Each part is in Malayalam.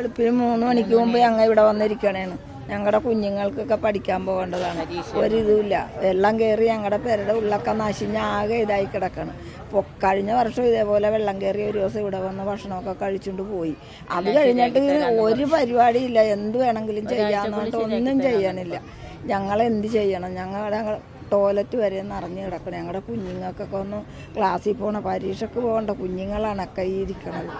വെളുപ്പിന് മൂന്ന് മണിക്ക് മുമ്പ് ഞങ്ങൾ ഇവിടെ വന്നിരിക്കണേണ്. ഞങ്ങളുടെ കുഞ്ഞുങ്ങൾക്കൊക്കെ പഠിക്കാൻ പോകേണ്ടതാണ്. ഒരിതുമില്ല. വെള്ളം കയറി ഞങ്ങളുടെ പേരുടെ ഉള്ളൊക്കെ നശിഞ്ഞ് ആകെ ഇതായി കിടക്കണം. ഇപ്പോൾ കഴിഞ്ഞ വർഷം ഇതേപോലെ വെള്ളം കയറി ഒരു ദിവസം ഇവിടെ വന്ന് ഭക്ഷണമൊക്കെ കഴിച്ചുകൊണ്ട് പോയി. അത് കഴിഞ്ഞിട്ട് ഒരു പരിപാടിയില്ല. എന്ത് വേണമെങ്കിലും ചെയ്യാന്ന് പറഞ്ഞിട്ട് ഒന്നും ചെയ്യണില്ല. ഞങ്ങൾ എന്ത് ചെയ്യണം? ഞങ്ങളുടെ ടോയ്ലറ്റ് വരെ നിറഞ്ഞു കിടക്കണം. ഞങ്ങളുടെ കുഞ്ഞുങ്ങൾക്കൊക്കെ ഒന്ന് ക്ലാസ്സിൽ പോകണം പരീക്ഷയ്ക്ക് പോകേണ്ട കുഞ്ഞുങ്ങളാണ് ഒക്കെ ഇരിക്കണത്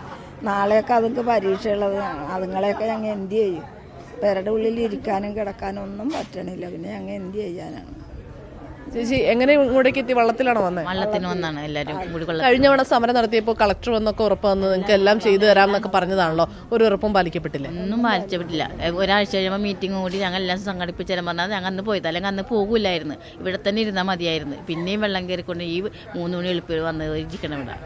നാളെയൊക്കെ അതുങ്ങൾക്ക് പരീക്ഷയുള്ളത് അതുങ്ങളെയൊക്കെ ഞങ്ങൾ എന്ത് ചെയ്യും? പേരുടെ ഉള്ളിൽ ഇരിക്കാനും കിടക്കാനും ഒന്നും പറ്റണില്ല. പിന്നെ ഞങ്ങൾ എന്ത് ചെയ്യാനാണ്? ചേച്ചി എങ്ങനെ ഇങ്ങോട്ടേക്ക് എത്തി? വള്ളത്തിലാണോ വന്നത് വള്ളത്തിന് വന്നാണ് എല്ലാവരും കഴിഞ്ഞ തവണ സമരം നടത്തിയപ്പോൾ കളക്ടർ വന്നൊക്കെ ഉറപ്പ് വന്ന് നിങ്ങൾക്ക് എല്ലാം ചെയ്തു തരാം എന്നൊക്കെ പറഞ്ഞതാണല്ലോ. ഒരു ഉറപ്പും പാലിക്കപ്പെട്ടില്ല. ഒന്നും പാലിച്ചപ്പെട്ടില്ല. ഒരാഴ്ച കഴിയുമ്പോൾ മീറ്റിംഗ് കൂടി ഞങ്ങൾ എല്ലാം സംഘടിപ്പിച്ചു തരാൻ പറഞ്ഞാൽ ഞങ്ങൾ അന്ന് പോയത്. അല്ലെങ്കിൽ അന്ന് പോകില്ലായിരുന്നു ഇവിടെ തന്നെ ഇരുന്നാൽ മതിയായിരുന്നു. പിന്നെയും വെള്ളം കയറിക്കൊണ്ട് ഈ മൂന്ന് മണി എളുപ്പം വന്ന് ഇരിക്കണം ഇവിടെ.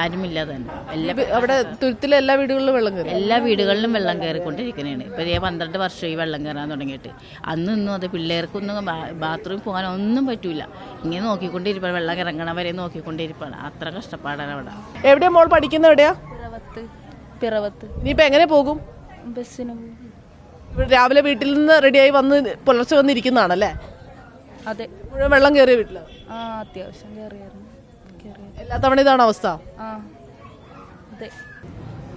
ആരുമില്ലാതെ തന്നെ. എല്ലാ അവിടെ തുരുത്തിലെ എല്ലാ വീടുകളിലും വെള്ളം കയറി. എല്ലാ വീടുകളിലും വെള്ളം കയറിക്കൊണ്ടിരിക്കുന്നതാണ് ഇപ്പോൾ ഈ പന്ത്രണ്ട് വർഷമായി വെള്ളം കയറാൻ തുടങ്ങിയിട്ട്. അന്ന് ഇന്നും അത് പിള്ളേർക്കൊന്നും ബാത്റൂമിൽ പോകാൻ ഒന്നും പറ്റൂല. ഇങ്ങനെ നോക്കിക്കൊണ്ടിരിപ്പാണ് വെള്ളം ഇറങ്ങണ വരെ നോക്കിക്കൊണ്ടിരിപ്പാണ്. അത്ര കഷ്ടപ്പാടാണ് അവിടെ. എവിടെയാ മോൾ പഠിക്കുന്ന എവിടെയാ? പിറവത്ത് പിറവത്ത്. ഇനിയിപ്പോൾ എങ്ങനെ പോകും? ബസ്സിന് രാവിലെ വീട്ടിൽ നിന്ന് റെഡിയായി വന്ന് പുലർച്ചെ വന്നിരിക്കുന്നതാണല്ലേ അതെ. മുഴുവൻ വെള്ളം കയറിയ വീട്ടിൽ? ആ അത്യാവശ്യം കയറിയായിരുന്നു. എല്ലാ തവണ ഇതാണ് അവസ്ഥ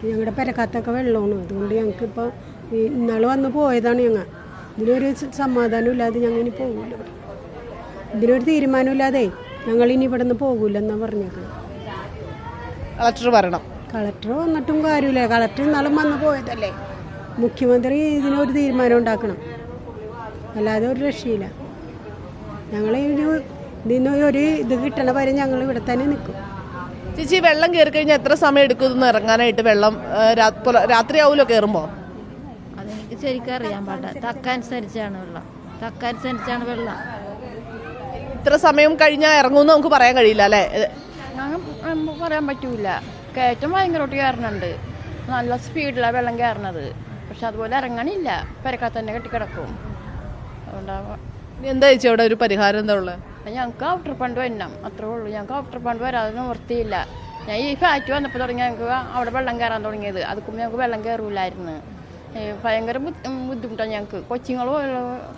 ഞങ്ങളുടെ പെരക്കാത്തൊക്കെ വെള്ളമാണ്. അതുകൊണ്ട് ഞങ്ങൾക്ക് ഇപ്പോൾ ഇന്നാൾ വന്ന് പോയതാണ് ഞങ്ങൾ ഇതിനൊരു സമാധാനം ഇല്ലാതെ ഞങ്ങൾ ഇനി പോകില്ല ഇതിനൊരു തീരുമാനമില്ലാതെ ഞങ്ങൾ ഇനി ഇവിടെ നിന്ന് പോകില്ലെന്നാണ് പറഞ്ഞേക്കുന്നത് കളക്ടർ വരണം കളക്ടർ വന്നിട്ടും കാര്യമില്ല. കളക്ടർ ഇന്നാളും വന്ന് പോയതല്ലേ. മുഖ്യമന്ത്രി ഇതിനൊരു തീരുമാനം ഉണ്ടാക്കണം. അല്ലാതെ ഒരു രക്ഷയില്ല. ഞങ്ങൾ ഇതിന് ഒരു ഇത് കിട്ടണ വരെ ഞങ്ങൾ ഇവിടെ തന്നെ നിൽക്കും. ചേച്ചി വെള്ളം കയറി കഴിഞ്ഞാൽ എത്ര സമയം എടുക്കും ഇതൊന്ന് ഇറങ്ങാനായിട്ട് വെള്ളം രാത്രി ആവുമല്ലോ പുല- രാത്രിയാവൂലോ കയറുമ്പോ അതെനിക്ക് ശരിക്കും അറിയാൻ പാടില്ല. തക്കനുസരിച്ചാണ് വെള്ളം. തക്കനുസരിച്ചാണ് വെള്ളം. ഇത്ര സമയം കഴിഞ്ഞാൽ ഇറങ്ങുമെന്ന് നമുക്ക് പറയാൻ കഴിയില്ല അല്ലേ? പറയാൻ പറ്റൂല. കയറ്റം ഭയങ്കരമായിട്ട് കയറുന്നുണ്ട് നല്ല സ്പീഡിലാണ് വെള്ളം കയറണത്. പക്ഷെ അതുപോലെ ഇറങ്ങാനില്ല പെരക്കകത്ത് തന്നെ കെട്ടിക്കിടക്കും. അതുകൊണ്ടാണ് എന്താ ചേച്ചി അവിടെ ഒരു പരിഹാരം എന്താ ഉള്ളത്? ഞങ്ങൾക്ക് ഔട്ടർ പണ്ട് വരണം. അത്രേ ഉള്ളൂ. ഞങ്ങൾക്ക് ഔട്ടർ പണ്ട് വരാതെ വൃത്തിയില്ല. ഞാൻ ഈ ഫാറ്റ് വന്നപ്പോൾ തുടങ്ങി ഞങ്ങൾക്ക് അവിടെ വെള്ളം കയറാൻ തുടങ്ങിയത്. അതുക്കും ഞങ്ങൾക്ക് വെള്ളം കയറൂലായിരുന്നു ഭയങ്കര ബുദ്ധിമുട്ടാണ് ഞങ്ങൾക്ക് കൊച്ചുങ്ങളും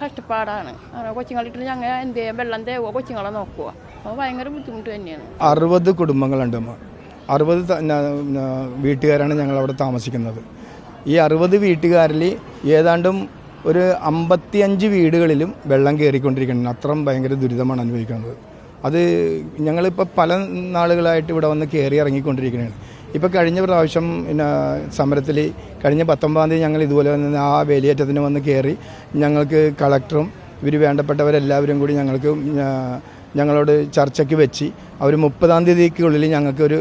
കഷ്ടപ്പാടാണ്. അങ്ങനെ കൊച്ചുങ്ങളിട്ട് ഞങ്ങൾ എന്ത് ചെയ്യാം വെള്ളം തേവോ കൊച്ചുങ്ങളെ നോക്കുക അപ്പോൾ ഭയങ്കര ബുദ്ധിമുട്ട് തന്നെയാണ്. അറുപത് കുടുംബങ്ങളുണ്ട് അറുപത് വീട്ടുകാരാണ് ഞങ്ങൾ അവിടെ താമസിക്കുന്നത്. ഈ അറുപത് വീട്ടുകാരിൽ ഏതാണ്ടും ഒരു അമ്പത്തിയഞ്ച് വീടുകളിലും വെള്ളം കയറിക്കൊണ്ടിരിക്കുന്നുണ്ട്. അത്രയും ഭയങ്കര ദുരിതമാണ് അനുഭവിക്കുന്നത്. അത് ഞങ്ങളിപ്പോൾ പല നാളുകളായിട്ട് ഇവിടെ വന്ന് കയറി ഇറങ്ങിക്കൊണ്ടിരിക്കുകയാണ്. ഇപ്പോൾ കഴിഞ്ഞ പ്രാവശ്യം പിന്നെ സമരത്തിൽ കഴിഞ്ഞ പത്തൊമ്പതാം തീയതി ഞങ്ങൾ ഇതുപോലെ വന്ന് ആ വേലിയേറ്റത്തിന് വന്ന് കയറി ഞങ്ങൾക്ക് കളക്ടറും ഇവർ വേണ്ടപ്പെട്ടവരെല്ലാവരും കൂടി ഞങ്ങൾക്ക് ഞങ്ങളോട് ചർച്ചയ്ക്ക് വെച്ച് അവർ മുപ്പതാം തീയതിക്കുള്ളിൽ ഞങ്ങൾക്കൊരു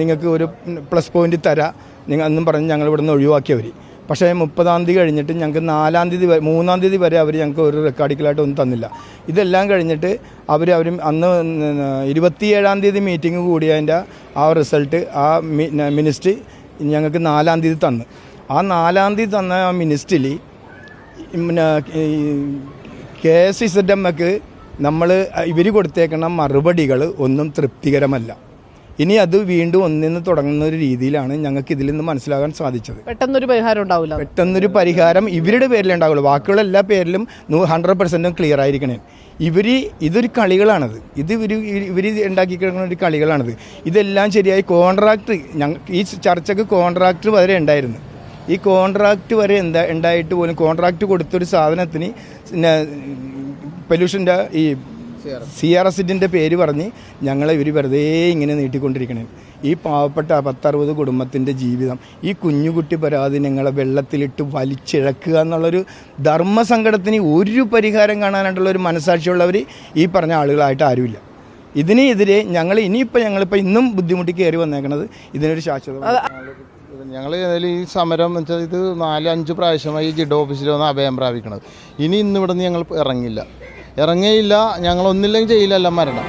നിങ്ങൾക്ക് ഒരു പ്ലസ് പോയിന്റ് തരാം. നിങ്ങൾ എന്നും പറഞ്ഞ് ഞങ്ങൾ ഇവിടെ നിന്ന് ഒഴിവാക്കിയവർ പക്ഷേ മുപ്പതാം തീയതി കഴിഞ്ഞിട്ട് ഞങ്ങൾക്ക് നാലാം തീയതി വരെ മൂന്നാം തീയതി വരെ അവർ ഞങ്ങൾക്ക് ഒരു റെക്കോർഡിക്കലായിട്ട് ഒന്നും തന്നില്ല. ഇതെല്ലാം കഴിഞ്ഞിട്ട് അവർ അവർ അന്ന് ഇരുപത്തിയേഴാം തീയതി മീറ്റിംഗ് കൂടിയതിന്റെ ആ റിസൾട്ട് ആ മിനിസ്ട്രി ഞങ്ങൾക്ക് നാലാം തീയതി തന്നു. ആ നാലാം തീയതി തന്ന ആ പിന്നെ കെ എസ് ഇസഡ് എമ്മക്ക് നമ്മൾ ഇവർ കൊടുത്തേക്കുന്ന മറുപടികൾ ഒന്നും തൃപ്തികരമല്ല. ഇനി അത് വീണ്ടും ഒന്നിന്ന് തുടങ്ങുന്ന ഒരു രീതിയിലാണ് ഞങ്ങൾക്ക് ഇതിൽ നിന്ന് മനസ്സിലാകാൻ സാധിച്ചത്. പെട്ടെന്നൊരു പരിഹാരം ഉണ്ടാവില്ല പെട്ടെന്നൊരു പരിഹാരം ഇവരുടെ പേരിലേ ഉണ്ടാവുള്ളൂ. ബാക്കിയുള്ള എല്ലാ പേരിലും ഹൺഡ്രഡ് പെർസെന്റും ക്ലിയർ ആയിരിക്കണേ. ഇവർ ഇതൊരു കളികളാണത്. ഇത് ഇവർ ഇവർ ഉണ്ടാക്കി കിടക്കുന്ന ഒരു കളികളാണത്. ഇതെല്ലാം ശരിയായി കോൺട്രാക്ട് ഞങ്ങൾ ഈ ചർച്ചയ്ക്ക് കോൺട്രാക്ട് വരെ ഉണ്ടായിരുന്നു. ഈ കോൺട്രാക്ട് വരെ എന്താ ഉണ്ടായിട്ട് പോലും കോൺട്രാക്ട് കൊടുത്തൊരു സാധനത്തിന് പൊല്യൂഷന്റെ ഈ സി ആർ എസിന്റെ പേര് പറഞ്ഞ് ഞങ്ങളെ ഇവർ വെറുതെ ഇങ്ങനെ നീട്ടിക്കൊണ്ടിരിക്കണേ. ഈ പാവപ്പെട്ട പത്തറുപത് കുടുംബത്തിന്റെ ജീവിതം ഈ കുഞ്ഞുകുട്ടി പരാതി ഞങ്ങളെ വെള്ളത്തിലിട്ട് വലിച്ചിഴക്കുക എന്നുള്ളൊരു ധർമ്മസങ്കടത്തിന് ഒരു പരിഹാരം കാണാനായിട്ടുള്ള ഒരു മനസാക്ഷിയുള്ളവർ ഈ പറഞ്ഞ ആളുകളായിട്ട് ആരുമില്ല. ഇതിനെതിരെ ഞങ്ങൾ ഇനിയിപ്പോൾ ഞങ്ങളിപ്പോൾ ഇന്നും ബുദ്ധിമുട്ടി കയറി വന്നേക്കണത് ഇതിനൊരു ശാശ്വത ഞങ്ങൾ ഏതായാലും ഈ സമരം എന്ന് വെച്ചാൽ ഇത് നാല് അഞ്ച് പ്രാവശ്യമായി ജിഡ് ഓഫീസിൽ വന്ന് അഭയം പ്രാപിക്കണത്. ഇനി ഇന്നിവിടെ നിന്ന് ഞങ്ങൾ ഇറങ്ങില്ല. ഇറങ്ങിയില്ല ഞങ്ങളൊന്നില്ലെങ്കിൽ ചെയ്യില്ലല്ല മരണം.